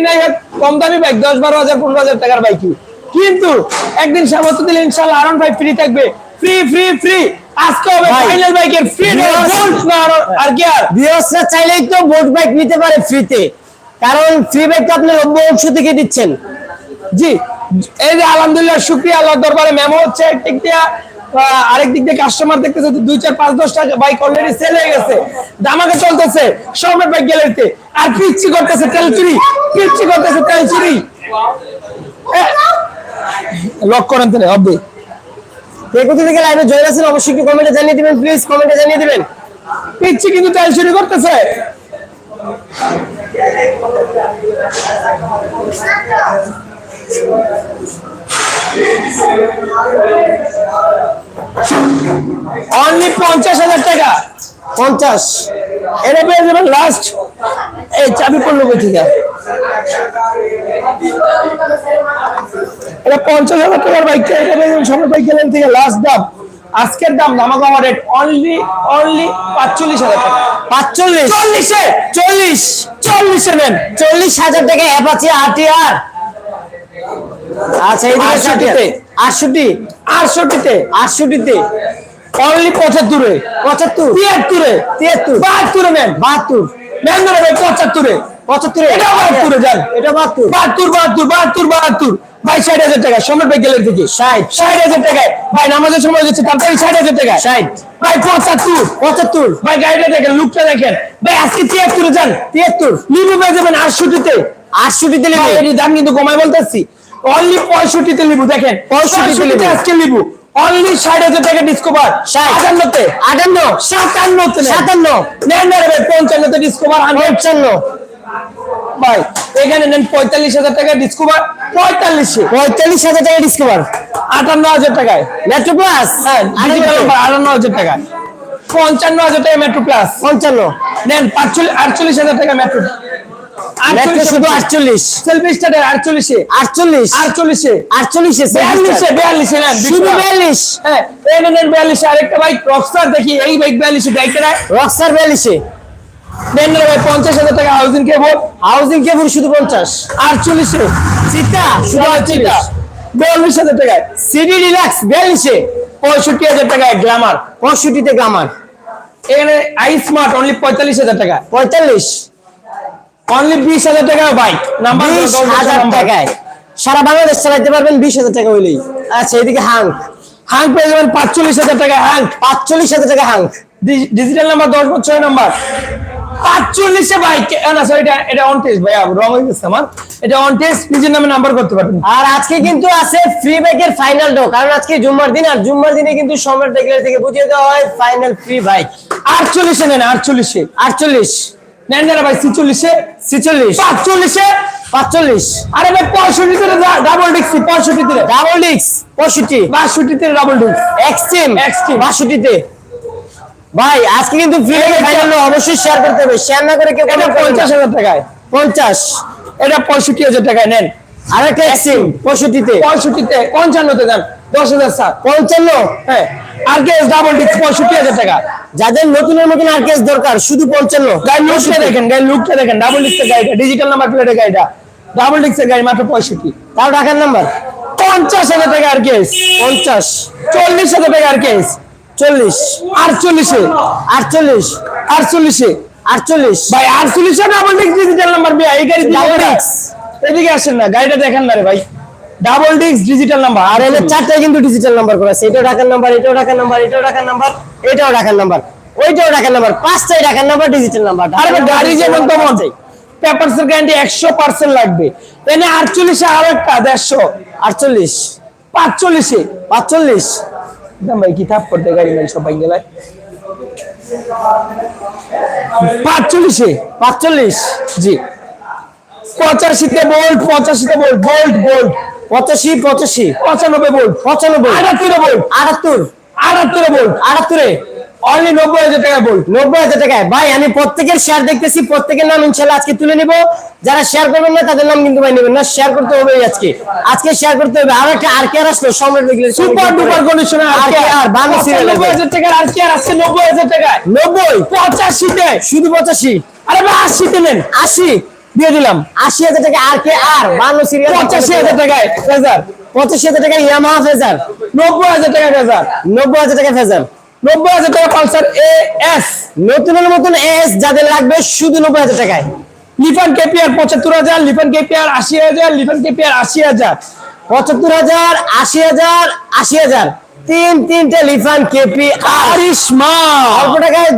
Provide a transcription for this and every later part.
নাই কম দামি বাইক দশ বারো হাজার পনেরো হাজার টাকার বাইকই কিন্তু একদিন সামর্থ্য দিলে ইনশাল্লাহ আরন ভাই ফ্রি থাকবে। ফ্রি ফ্রি ফ্রি আজকে হবে ফাইনাল বাইকের ফ্রি আর- আর কি আর? ভিউয়ার্সরা চাইলেই তো বোট বাইক নিতে পারে ফ্রিতে কারণ ফ্রি বাইক তো আপনি নব্বই অংশ থেকে দিচ্ছেন জি। এই যে আলহামদুলিল্লাহ শুক্রিয়া আল্লাহ দরবারে। মেমো হচ্ছে দিয়ে আরেক দিক দিয়ে কাস্টমার দেখতেছে দুই, চার, পাঁচ, দশ টাকা বাইক অলরেডি সেল হয়ে গেছে। দামাকে চলতেছে সবের বাইক গ্যালারিতে আর পিচ্ছি করতেছে তেল চুরি পিচ্ছি করতেছে তেল চুরি। লক করেন তাহলে অব্দি কে কোথা থেকে লাইভে অবশ্যই একটু জানিয়ে দিবেন প্লিজ কমেন্টে জানিয়ে দিবেন। পিচ্ছি কিন্তু তেল চুরি করতেছে। অনলি পঞ্চাশ হাজার টাকা। পঞ্চাশ। এটা পেয়ে যাবেন লাস্ট এই চাবি পড়ল কই থেকে এটা পঞ্চাশ হাজার টাকার বাইক এটা পেয়ে যাবেন সবার বাইক গেলেন থেকে লাস্ট দাম। আজকের দাম দামাকা রেট অনলি অনলি পাঁচচল্লিশ হাজার টাকা। পাঁচচল্লিশ। চল্লিশে? চল্লিশ। চল্লিশে নেন। চল্লিশ হাজার টাকা অ্যাপাচি আরটিআর আচ্ছা এইদিকে আটষট্টিতে। আটষট্টি। আটষট্টিতে। আটষট্টিতে। অনলি পঁচাত্তরে। পঁচাত্তর। তিয়াত্তরে। তিয়াত্তর। বাহাত্তরে ভাই পঁচাত্তরে। পঁচাত্তর। এটা বাহাত্তরে যান। এটা বাহাত্তর। বাহাত্তর বাহাত্তর বাহাত্তর বাহাত্তর। ভাই ষাট হাজার টাকা। সময় ভাই গেলের থেকে ষাট। ষাট হাজার টাকায়। ভাই নামাজের সময় ষাট হাজার টাকা ষাট। ভাই পঁচাত্তর। পঁচাত্তর। ভাই গাড়িটা দেখেন লুকটা দেখেন। ভাই আজকে তিয়াত্তরে যান। তিয়াত্তর। পেয়ে যাবেন আটষট্টিতে। আটষট্টিতে দাম কিন্তু কমাই বলতেছি অনলি পঁয়ষট্টিতে লিবু দেখেন। 65 তে লিবু। আজকে লিবু। অনলি ষাট হাজার টাকা ডিসকভার। আটান্নতে। আটান্ন। সাতান্নতে নেন। সাতান্ন। নেন না ভাই পঞ্চান্নতে ডিসকভার পঞ্চান্ন। ভাই এখানে নেন পঁয়তাল্লিশ হাজার টাকা ডিসকভার পঁয়তাল্লিশে। পঁয়তাল্লিশ হাজার টাকা ডিসকভার আটান্ন হাজার টাকায়। মেট্রো প্লাস হ্যাঁ আটান্ন হাজার। টাকা পঞ্চান্ন হাজার টাকা মেট্রো প্লাস পঞ্চান্ন। নেন আটচল্লিশ হাজার টাকা মেট্রো মেট্রো শুধু আটচল্লিশ। আটচল্লিশে। আটচল্লিশ। আটচল্লিশে। আটচল্লিশে বিয়াল্লিশে বিয়াল্লিশে নেন শুধু বিয়াল্লিশ। হ্যাঁ বিয়াল্লিশে আরেকটা বাইক রকস্টার দেখি এই বাইক বিয়াল্লিশে বাইকটা রক্সার বিয়াল্লিশে। নেন ভাই পঞ্চাশ হাজার টাকা হাউজিং কেবল হাউজিং কেবল শুধু পঞ্চাশ। আটচল্লিশে। চিতা শুধু বিয়াল্লিশ হাজার টাকায়। সিডি রিল্যাক্স বিয়াল্লিশে। পঁয়ষট্টি হাজার টাকায় গ্লামার পঁয়ষট্টিতে গ্রামার এখানে আই স্মার্ট অনলি পঁয়তাল্লিশ হাজার টাকা পঁয়তাল্লিশ। অনলি বিশ হাজার টাকা বাইক নাম্বার বিশ হাজার টাকায়। সারা বাংলাদেশ চালাইতে পারবেন বিশ হাজার টাকা হইলেই। আচ্ছা এদিকে হাঙ্ক হাং পেয়ে যাবেন পাঁচচল্লিশ হাজার টাকা হাং পাঁচচল্লিশ হাজার টাকা হাঙ্ক ডিজিটাল নাম্বার দশ বছর ছয় নাম্বার পাঁচচল্লিশে বাইক না সরি এটা এটা অন টেস্ট ভাই রং হয়ে গেছে আমার। এটা অন টেস্ট নিজের নামে নাম্বার করতে পারবেন। আর আজকে কিন্তু আছে ফ্রি বাইকের ফাইনাল ডো কারণ আজকে জুম্মার দিন আর জুম্মার দিনে কিন্তু সম্রাট টেকলার থেকে বুঝিয়ে দেওয়া হয় ফাইনাল ফ্রি বাইক আটচল্লিশে নেন আটচল্লিশে। আটচল্লিশ। নেন না ভাই ছিচল্লিশে? ছিচল্লিশ। পাঁচচল্লিশে? পাঁচচল্লিশ। আরে ভাই পঁয়ষট্টিতে ডাবল ডিক্সি পঁয়ষট্টিতে ডাবল ডিক্স পঁয়ষট্টি। বাষট্টিতে ডাবল ডিক্স এক্সট্রিম Extreme। বাষট্টিতে। ভাই আজকে কিন্তু ফ্রি ফাইনাল অবশ্যই শেয়ার করতে হবে। শেয়ার না করে কেউ এটা পঞ্চাশ হাজার টাকায়। পঞ্চাশ। এটা পঁয়ষট্টি হাজার টাকায় নেন। আর একটা এক্সট্রিম পঁয়ষট্টিতে। পঁয়ষট্টিতে পঞ্চান্নতে দেন। দশ হাজার সাত পঞ্চান্ন? হ্যাঁ। আর কে ডাবল ডিক্স পঁয়ষট্টি হাজার টাকা। যাদের নতুনের মতন আর কেস দরকার শুধু পঞ্চান্ন। গাড়ি লুকটা দেখেন গাড়ি লুকটা দেখেন ডাবল ডিক্সের গাড়িটা ডিজিটাল নাম্বার প্লেটের গাড়িটা। ডাবল ডিক্সের গাড়ি মাত্র পঁয়ষট্টি। তাও টাকার নাম্বার পঞ্চাশ হাজার টাকা আর কেস পঞ্চাশ। চল্লিশ হাজার টাকা আর কেস চল্লিশ। আটচল্লিশে। আটচল্লিশ। আটচল্লিশে। আটচল্লিশ। ভাই আটচল্লিশে ডাবল ডিক্স ডিজিটাল নাম্বার ভাই এই গাড়ি ডাবল। ডিক্স এদিকে আসেন না গাড়িটা দেখেন না রে ভাই। ডাবল ডিক্স ডিজিটাল নাম্বার আর এর চারটায় কিন্তু ডিজিটাল নাম্বার করা আছে। এটাও ঢাকার নাম্বার এটাও ঢাকার নাম্বার এটাও ঢাকার নাম্বার এটাও ঢাকার নাম্বার ওইটাও ঢাকার নাম্বার পাঁচটাই ঢাকার নাম্বার ডিজিটাল নাম্বার আরে গাড়ি যেমন তেমন পেপারস এর গ্যারান্টি একশো পার্সেন্ট লাগবে। এনে আটচল্লিশে আরও একটা দেড়শো। আটচল্লিশ। পাঁচচল্লিশে। পাঁচচল্লিশ। দাম ভাই কি থাপ করতে গাড়ি মারি সবাই গেলে পাঁচচল্লিশে। পাঁচচল্লিশ। জি। পঁচাশিতে বোল্ট পঁচাশিতে বোল্ট বোল্ট বোল্ট পঁচাশি পঁচাশি। পঁচানব্বই বোল্ট পঁচানব্বই। আটাত্তরে বোল্ট আটাত্তর। আটাত্তরে বোল্ট আটাত্তরে। অনলি নব্বই হাজার টাকা নব্বই হাজার টাকায়। ভাই আমি প্রত্যেকের শেয়ার দেখতেছি প্রত্যেকের নাম ইনশাল্লাহ আজকে তুলে নিব। যারা শেয়ার করবেন না তাদের নাম কিন্তু ভাই নেবেন না। শেয়ার করতে হবে আজকে। আজকে শেয়ার করতে হবে আর একটা আর কে আর আসলো সম্রাট রেগুলার সুপার ডুপার কন্ডিশনে আর কে বাংলা সিরিয়াল নব্বই হাজার টাকার আর নব্বই হাজার টাকায়। নব্বই? পঁচাশিতে। শুধু পঁচাশি? আরে ভাই আশিতে নেন। আশি? দিয়ে দিলাম। আশি হাজার টাকা আর কে? আর বান্ন সিরিয়াল পঁচাশি হাজার টাকায় ফেজার। পঁচাশি হাজার টাকা ইয়ামাহা ফেজার। নব্বই হাজার টাকা ফেজার। নব্বই হাজার টাকা ফেজার। নব্বই হাজার টাকা পালসার এ এস নতুনের মতন এস যাদের লাগবে শুধু নব্বই হাজার টাকায়। লিফান কেপিআর পঁচাত্তর হাজার লিফান কেপিআর আশি হাজার লিফান কেপিআর আশি হাজার। পঁচাত্তর হাজার আশি হাজার আশি হাজার। তিন তিনটে লিফান কেপি আর কারিশমা। অল্প টাকায়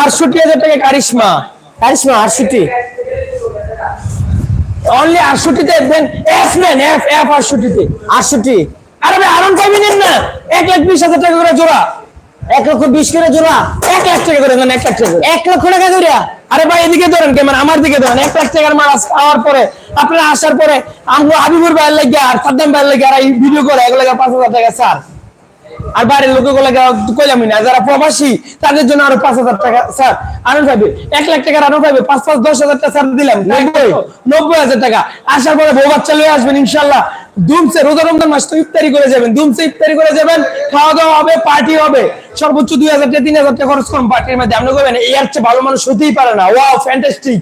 আটষট্টি হাজার টাকা কারিশমা। কারিশমা আটষট্টি। অনলি আটষট্টিতে দেন এফ নেন এফ এফ আটষট্টিতে। আটষট্টি। আরে ভাই আরাম পাবি নেন না। এক লাখ বিশ হাজার টাকা করে জোড়া। এক লক্ষ বিশ করে জোড়া। এক লাখ টাকা করে দেন এক লাখ টাকা এক লক্ষ টাকা করে? আরে ভাই এদিকে ধরেন ক্যামেরা আমার দিকে ধরেন। এক লাখ টাকার মাল আস- পরে আপনারা আসার পরে আমরা হাবিবুর ভাইয়ের লাগে আর সাদ্দাম ভাইয়ের লাগে আর এই ভিডিও করে এগুলো লাগে পাঁচ হাজার টাকা স্যার। আর বাইরের লোকগুলো কইলামই না যারা প্রবাসী তাদের জন্য আরও পাঁচ হাজার টাকা স্যার আরও পাইবে এক লাখ টাকার আরও পাইবে পাঁচ পাঁচ দশ হাজার টাকা স্যার দিলাম নব্বই। নব্বই হাজার টাকা। আসার পরে বউ বাচ্চা লয়ে আসবেন ইনশাল্লাহ। দুমসে রোজা রমজান মাস তো ইফতারি করে যাবেন দুমসে ইফতারি করে যাবেন খাওয়া দাওয়া হবে পার্টি হবে। সর্বোচ্চ দুই হাজার টাকা তিন হাজার টাকা খরচ করুন পার্টির মধ্যে। আপনি করবেন এই আর ভালো মানুষ হতেই পারে না। ওয়াও ফ্যান্টাস্টিক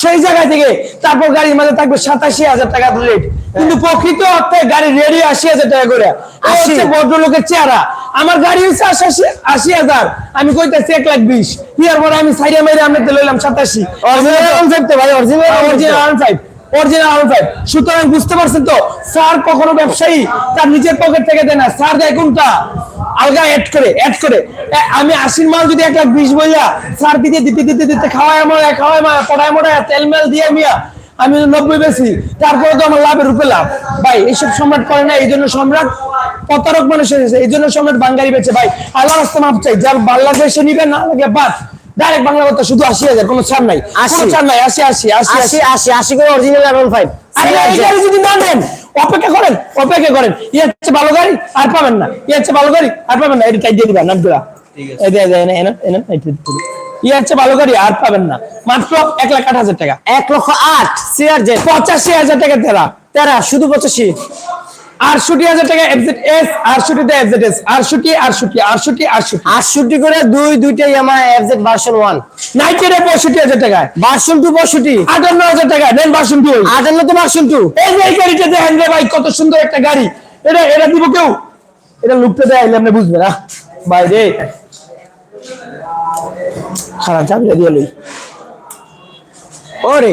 সেই জায়গা থেকে তারপর গাড়ির মাঝে থাকবে সাতাশি হাজার টাকা রেট কিন্তু প্রকৃত অর্থে গাড়ি রেডি আশি হাজার টাকা করে। হচ্ছে ভদ্রলোকের চেহারা। আমার গাড়ি হচ্ছে আশি আশি হাজার। আমি কইতেছি এক লাখ বিশ। ইয়ার পরে আমি সাইডে মাইরে আপনাদের লইলাম সাতাশি। ভাই original original R five original R five সুতরাং বুঝতে পারছেন তো স্যার কখনো ব্যবসায়ী তার নিজের পকেট থেকে দেয় না। স্যার দেয় কোনটা? আলগা অ্যাড করে অ্যাড করে। আমি আশির মাল যদি এক লাখ বিশ বইয়া স্যার দিতে দিতে দিতে দিতে খাওয়ায় মরা খাওয়ায় পড়ায় মরা তেল মেল দিয়ে মিয়া আমি নব্বই বেশি। তারপরে তো আমার লাভের রূপে লাভ। ভাই এইসব সম্রাট করে না এই জন্য সম্রাট প্রতারক মানুষ হয়েছে এই জন্য সম্রাট বাঙ্গালি বেচে। ভাই আল্লাহ রাস্তা মাপ চাই যার বাংলাদেশে নিবে না লাগে বাদ। ডাইরেক্ট বাংলা কথা শুধু আশি হাজার কোনো ছাড় নাই। আশি। কোনো ছাড় নাই আশি আশি আশি আশি। আশি আশি করে অরিজিনাল আরন ফাইভ যদি না নেন অপেক্ষা করেন অপেক্ষা করেন। ইয়ে হচ্ছে ভালো গাড়ি আর পাবেন না। ইয়ে হচ্ছে ভালো গাড়ি আর পাবেন না। এটা টাইট দিয়ে দিবেন নাটগুলা এই দিয়ে দেয় এনে এনে টাইট দিয়ে দিবেন। ইয়ে হচ্ছে ভালো গাড়ি আর পাবেন না। মাত্র এক লাখ আট হাজার টাকা। এক লক্ষ আট সিআর জেড। পঁচাশি হাজার টাকা তেরা। তেরা শুধু পঁচাশি। আটষট্টি হাজার টাকা এফজেড এস আটষট্টিতে এফজেড এস। আটষট্টি আটষট্টি আটষট্টি আটষট্টি। আটষট্টি করে দুই দুইটা এফজেড ভার্সন ওয়ান নাইটের পঁয়ষট্টি হাজার টাকায় ভার্সন টু পঁয়ষট্টি। আটান্ন হাজার টাকা দেন টু আটান্ন তো ভার্সন টু এই যে এই গাড়িটা দেখেন রে ভাই কত সুন্দর একটা গাড়ি। এটা এটা দিব কেউ? এটা লুকতে দেয় আপনি বুঝবেন না ভাই রে খারাপ চাবিটা দিয়ে লই। ওরে।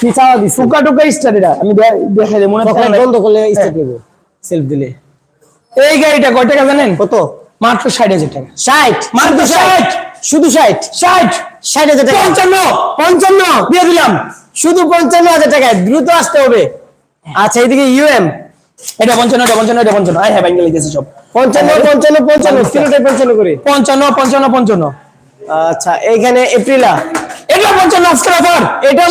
কি চাওয়া দিস টুকা টুকা স্টার এটা আমি দে- দেখাই দিই মনে থাকে বন্ধ করলে স্টার্ট দেবো। সেলফ দিলে। এই গাড়িটা কয় টাকা জানেন? কত? মাত্র ষাট হাজার টাকা। ষাট? মাত্র ষাট? শুধু ষাট? ষাট? ষাট হাজার টাকা। পঞ্চান্ন? পঞ্চান্ন? দিয়ে দিলাম। শুধু পঞ্চান্ন হাজার টাকায় দ্রুত আসতে হবে। আচ্ছা এইদিকে ইউএম এটা পঞ্চান্ন এটা পঞ্চান্ন এটা পঞ্চান্ন। হ্যাঁ ব্যাঙ্গে লিখেছে সব। পঞ্চান্ন পঞ্চান্ন পঞ্চান্ন তিনটাই পঞ্চান্ন করে। পঞ্চান্ন পঞ্চান্ন পঞ্চান্ন। আচ্ছা এইখানে এপ্রিলা এটা পঞ্চান্ন আজকের অফার। এটা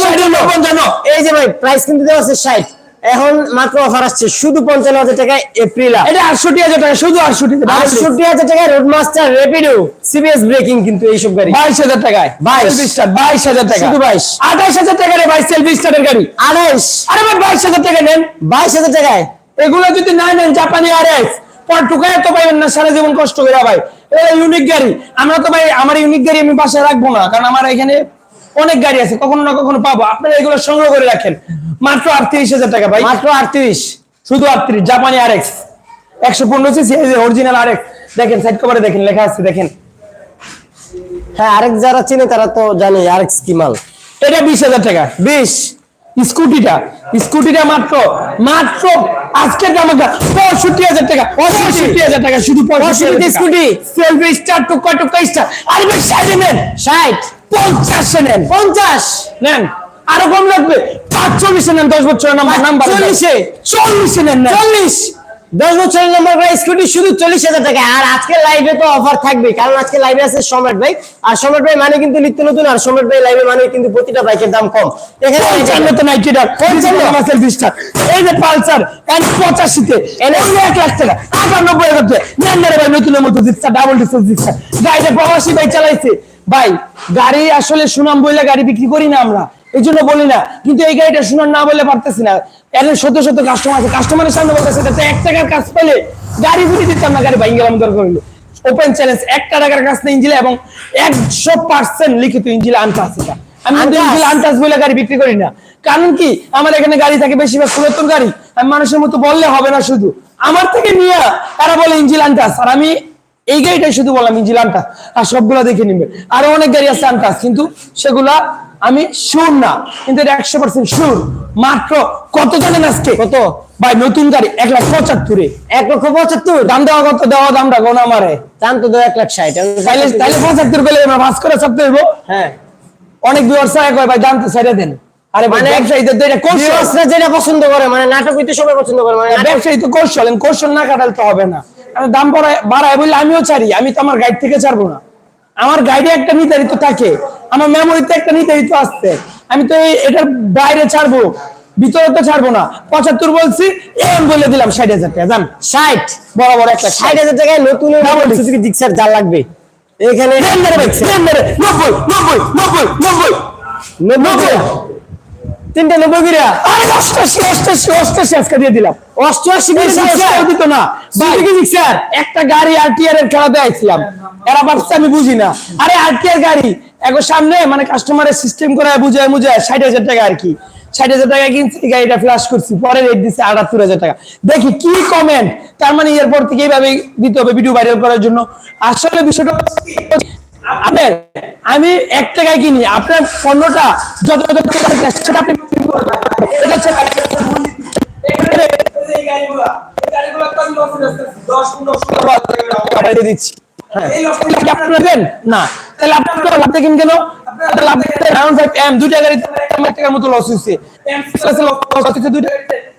পঞ্চান্ন। এই যে ভাই প্রাইস কিন্তু দেওয়া আছে ষাট। এখন মাত্র অফার আসছে শুধু পঞ্চান্ন হাজার টাকায় এপ্রিলা এটা আটষট্টি হাজার টাকা শুধু আটষট্টি আটষট্টি হাজার টাকায় road master rapido CBS braking কিন্তু এইসব গাড়ি। বাইশ হাজার টাকায় বাইশ। স্টার বাইশ হাজার টাকা। শুধু বাইশ। আঠাইশ হাজার টাকা রে ভাই সেলফি স্টারের গাড়ি। আড়াইশ আরে ভাই বাইশ হাজার টাকা নেন। বাইশ হাজার টাকায়? এগুলো যদি না নেন জাপানি আর এস পর টুকায় তো পাইবেন না সারা জীবন কষ্ট করে ভাই। এটা ইউনিক গাড়ি। আমরা তো ভাই আমার ইউনিক গাড়ি আমি বাসায় রাখব না কারণ আমার এখানে অনেক গাড়ি আছে কখনো না কখনো পাবো। আপনারা এগুলো সংগ্রহ করে রাখেন। মাত্র আটত্রিশ হাজার টাকা ভাই। মাত্র আটত্রিশ। শুধু আটত্রিশ জাপানি আর এক্স একশো পনেরো সিসি অরিজিনাল আর এক্স দেখেন সাইড কভারে দেখেন লেখা আছে দেখেন। হ্যাঁ আরেক যারা চিনে তারা তো জানে আরেক কি মাল। এটা বিশ হাজার টাকা। বিশ। স্কুটিটা স্কুটিটা মাত্র মাত্র আজকের দামটা পঁয়ষট্টি হাজার টাকা পঁয়ষট্টি হাজার টাকা শুধু পঁয়ষট্টি স্কুটি। সেলফি স্টার টুকা টুকা স্টার আরে ষাট। পঞ্চাশে নেন পঞ্চাশ। নেন। আরও কম লাগবে। পাঁচ চল্লিশে নেন দশ বছরের নাম্বার নাম্বার চল্লিশে। চল্লিশে নেন। চল্লিশ। দশ বছরের নম্বর স্কুটি শুধু চল্লিশ হাজার টাকা। আর আজকে লাইভে তো অফার থাকবে কারণ আজকে লাইভে আছে সম্রাট ভাই। আর সম্রাট ভাই মানে কিন্তু নিত্য নতুন। আর সম্রাট ভাই লাইভে মানে কিন্তু প্রতিটা বাইকের দাম কম। এখানে পঞ্চান্ন তো পঞ্চান্ন। এই যে পালসার এন পঁচাশিতে। এন এক লাখ টাকা। আটানব্বই হাজার টাকা। নেন ভাই নতুনের মতো দিচ্ছে ডাবল ডিসেল দিচ্ছে। গাড়িটা প্রবাসী ভাই চালাইছে। ভাই গাড়ি আসলে সুনাম বইলে গাড়ি বিক্রি করি না আমরা। এই জন্য বলি না। কিন্তু এই গাড়িটা শোনার না বলে পারতেছি না। এর শত শত কাস্টমার আছে। কাস্টমারের সামনে বলতেছে "এটা এক টাকার কাজ পেলে গাড়ি ফিরে দিতাম না। গাড়ি ভাই গেলাম দরকার হইল। ওপেন চ্যালেঞ্জ একটা টাকার কাজ না ইঞ্জিলে এবং একশো পার্সেন্ট লিখিত ইঞ্জিলে আনটা আছে আমি? ইঞ্জিলে আনটাস বলে গাড়ি বিক্রি করি না। কারণ কি? আমার এখানে গাড়ি থাকে বেশিরভাগ পুরাতন গাড়ি। আমি মানুষের মতো বললে হবে না শুধু। আমার থেকে নিয়ে তারা বলে ইঞ্জিল আনটাস আর আমি এই গাড়িটাই শুধু বললাম ইঞ্জিল আনটাস আর সবগুলা দেখে নিবে আরও অনেক গাড়ি আছে আনটাস কিন্তু সেগুলা আমি শিওর না। কিন্তু এটা একশো পার্সেন্ট শিওর মাত্র কত জানেন আজকে? কত? ভাই নতুন গাড়ি এক লাখ পঁচাত্তরে। এক লক্ষ পঁচাত্তর? দাম দেওয়া কত? দেওয়া দামটা কোন আমারে। দাম তো এক লাখ ষাট। তাইলে পঁচাত্তর পেলে আমরা ভাস করে চাপতে হইব। হ্যাঁ। অনেক বিয়ার সাহেব ভাই দাম তো ছেড়ে দেন। আরে মানে তো এটা কৌশল যেটা পছন্দ করে মানে নাটক হইতে সবাই পছন্দ করে মানে ব্যবসায়ী তো কৌশল না কাটালে তো হবে না। দাম বাড়ায় বাড়ায় বললে আমিও ছাড়ি আমি তো আমার গাইড থেকে ছাড়বো না আমার গাইডে একটা নির্ধারিত থাকে আমার মেমোরিতে একটা নির্ধারিত আসছে আমি তো এটার বাইরে ছাড়বো ভিতরে তো ছাড়বো না পঁচাত্তর বলছি এম বলে দিলাম ষাট হাজার টাকা জান ষাট বরাবর একটা ষাট হাজার টাকায় নতুন জিক্সার জাল লাগবে এখানে নব্বই নব্বই নব্বই নব্বই নব্বই তিনটা নব্বই গিরা আরে অষ্টাশি অষ্টাশি অষ্টাশি আজকে দিয়ে দিলাম। অষ্টআশি দিত না। সুজুকি একটা গাড়ি আরটিআর এর খেলাতে আইছিলাম। এরা ভাবছে আমি বুঝি না। আরে আরটিআর গাড়ি এখন সামনে মানে কাস্টমারের সিস্টেম করে বুঝায় বুঝায় ষাট হাজার টাকা আর কি। ষাট হাজার টাকা কিনছি গাড়িটা ফ্লাশ করছি পরে রেট দিচ্ছে আটাত্তর হাজার টাকা। দেখি কি কমেন্ট তার মানে এরপর থেকে এইভাবে দিতে হবে ভিডিও ভাইরাল করার জন্য। আসলে বিষয়টা আপনার আমি এক টাকায় কিনি আপনার পণ্যটা যত সেটা আপনি বিক্রি করবেন। এটা হচ্ছে এখানে এই গাড়িগুলা, এই গাড়িগুলা তো আমি লসে বেচতেছি। 10, 15, 16 টাকা বাইরে দিচ্ছি। এই লসটা কি আপনি নেবেন? না তাহলে আপনি লাভ দেখেন কেন আপনার লাভ এম দুইটা লাখ টাকার মতো লস হয়েছে দুইটা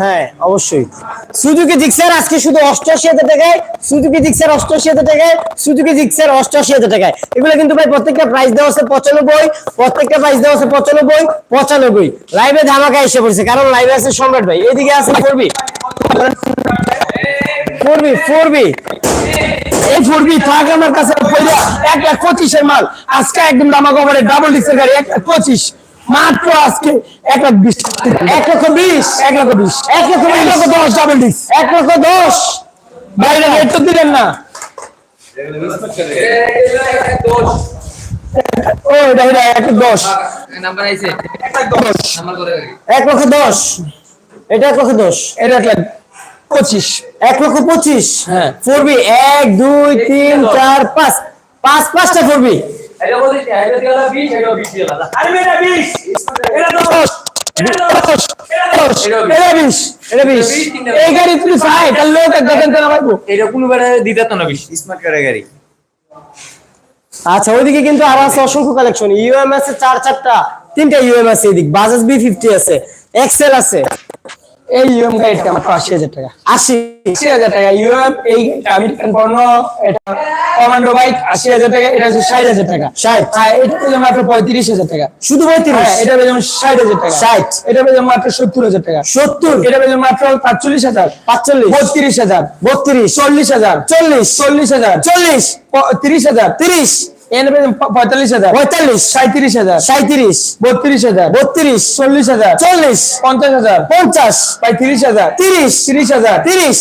হ্যাঁ অবশ্যই। সুজুকি জিক্সার আজকে শুধু অষ্টআশি হাজার টাকায়, সুজুকি জিক্সার অষ্টআশি হাজার টাকায়, সুজুকি জিক্সার অষ্টআশি হাজার টাকায়। এগুলো কিন্তু ভাই প্রত্যেকটা প্রাইস দেওয়া আছে পঁচানব্বই, প্রত্যেকটা প্রাইস দেওয়া আছে পঁচানব্বই পঁচানব্বই। লাইভে ধামাকা এসে পড়ছে, কারণ লাইভে আছে সম্রাট ভাই। এদিকে আছে ফোরবি। ফোরবি ফোরবি। এই ফুরবি, থাক আমার কাছে, এক লাখ পঁচিশের মাল। আজকে একদম দামা কভারে ডাবল ডিক্সের গাড়ি, এক লাখ পঁচিশ। মাত্র আজকে এক লাখ বিশ এক লক্ষ বিশ এক লক্ষ বিশ এক লক্ষ এক লক্ষ দশ ডাবল ডিক্স এক লক্ষ দশ বাইরে রেট তো দিলেন না ও এটা এটা এক দশ এক লক্ষ দশ এটা এক লক্ষ দশ এটা এক লাখ পঁচিশ এক লক্ষ পঁচিশ হ্যাঁ। ফোরবি এক দুই তিন চার পাঁচ পাঁচ পাঁচটা ফোরবি এটা বলছি এটা দিলা 20 এটা 20 দিলা আরে এটা বিশ। এটা দশ। এটা দশ। এটা দশ। এটা বিশ। এটা বিশ। এই গাড়ি তুমি চাই তার লোক দেখেন তো না এটা কোনো বেড়া দিতে তো না 20 স্মার্ট কারে গাড়ি। আচ্ছা ওইদিকে কিন্তু আরও আছে অসংখ্য কালেকশন ইউএম আছে চার চারটা তিনটা ইউএম আছে এদিক। বাজাজ বি ফিফটি আছে এক্সেল আছে। এই ইউএম গাড়িটা মাত্র আশি হাজার টাকা। আশি আশি হাজার টাকা। ইউএম এই আমি পণ্য এটা কমান্ডো বাইক আশি হাজার টাকা এটা হচ্ছে ষাট হাজার টাকা। ষাট। হ্যাঁ এটা পেলাম মাত্র পঁয়ত্রিশ হাজার টাকা। শুধু হ্যাঁ, পঁয়ত্রিশ এটা পেলাম ষাট হাজার টাকা। ষাট। এটা পেলাম মাত্র সত্তর হাজার টাকা। সত্তর? এটা পেলাম মাত্র পাঁচচল্লিশ হাজার। পাঁচচল্লিশ? বত্রিশ হাজার। বত্রিশ? চল্লিশ হাজার। চল্লিশ? চল্লিশ হাজার। চল্লিশ? তিরিশ হাজার। তিরিশ? পঁয়তাল্লিশ হাজার। পঁয়তাল্লিশ। সাঁত্রিশ হাজার। সাঁত্রিশ বত্রিশ হাজার। বত্রিশ। চল্লিশ হাজার। চল্লিশ। পঞ্চাশ হাজার। পঞ্চাশ। তিরিশ হাজার। তিরিশ। তিরিশ হাজার। তিরিশ।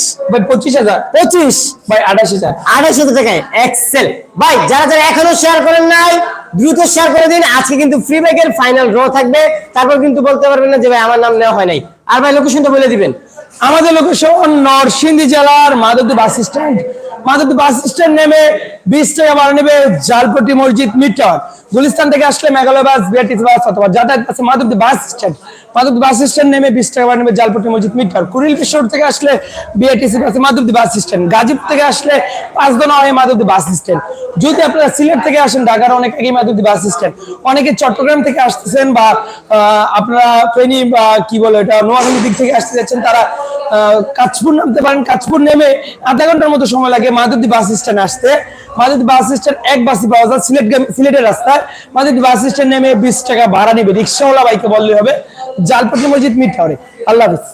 পঁচিশ হাজার। পঁচিশ। আঠাশ হাজার। টাকায় এক্সেল ভাই যারা যারা এখনও শেয়ার করেন নাই দ্রুত শেয়ার করে দিন। আজকে কিন্তু ফ্রি ব্যাগের ফাইনাল ড্র থাকবে। তারপর কিন্তু বলতে পারবেন না যে ভাই আমার নাম নেওয়া হয় নাই। আর ভাই লোকেশনটা বলে দিবেন। আমাদের লোকেশন নরসিংদী জেলার Madhabdi bus stand Madhabdi bus stand নেমে বিশ টাকা ভাড়া নেবে জালপটি মসজিদ মিটার গুলিস্তান থেকে আসলে মেঘালয় বাস, বিআরটিসি বাস অথবা যাতায়াত আছে Madhabdi bus stand. Madhabdi bus stand নেমে বিশ টাকা নেবে জালপট্টি মসজিদ মিটার কুড়িল বিশ্ব থেকে আসলে বিআইটিসি বাসে, মাধবদী বাস স্ট্যান্ড। গাজীপুর থেকে আসলে পাঁচ দোনা হয়ে মাধবদী বাস স্ট্যান্ড। যদি আপনারা সিলেট থেকে আসেন, ঢাকার অনেক আগেই মাধবদী বাস স্ট্যান্ড। অনেকে চট্টগ্রাম থেকে আসতেছেন বা আপনারা ফেনী বা, কি বলে এটা নোয়াখালীর দিক থেকে আসতে যাচ্ছেন, তারা কাঁচপুর নামতে পারেন। কাঁচপুর নেমে আধা ঘণ্টার মতো সময় লাগে মাধবদী বাস স্ট্যান্ড আসতে। মাধবদী বাস স্ট্যান্ড এক বাসই পাওয়া যায় সিলেট সিলেটের রাস্তায়। মাধবদী বাস স্ট্যান্ড নেমে বিশ টাকা ভাড়া নেবে। রিক্সাওয়ালা বাইকে বললে হবে। জালপট্টি মসজিদ মিট টাওয়ারে আল্লাহ হাফিজ।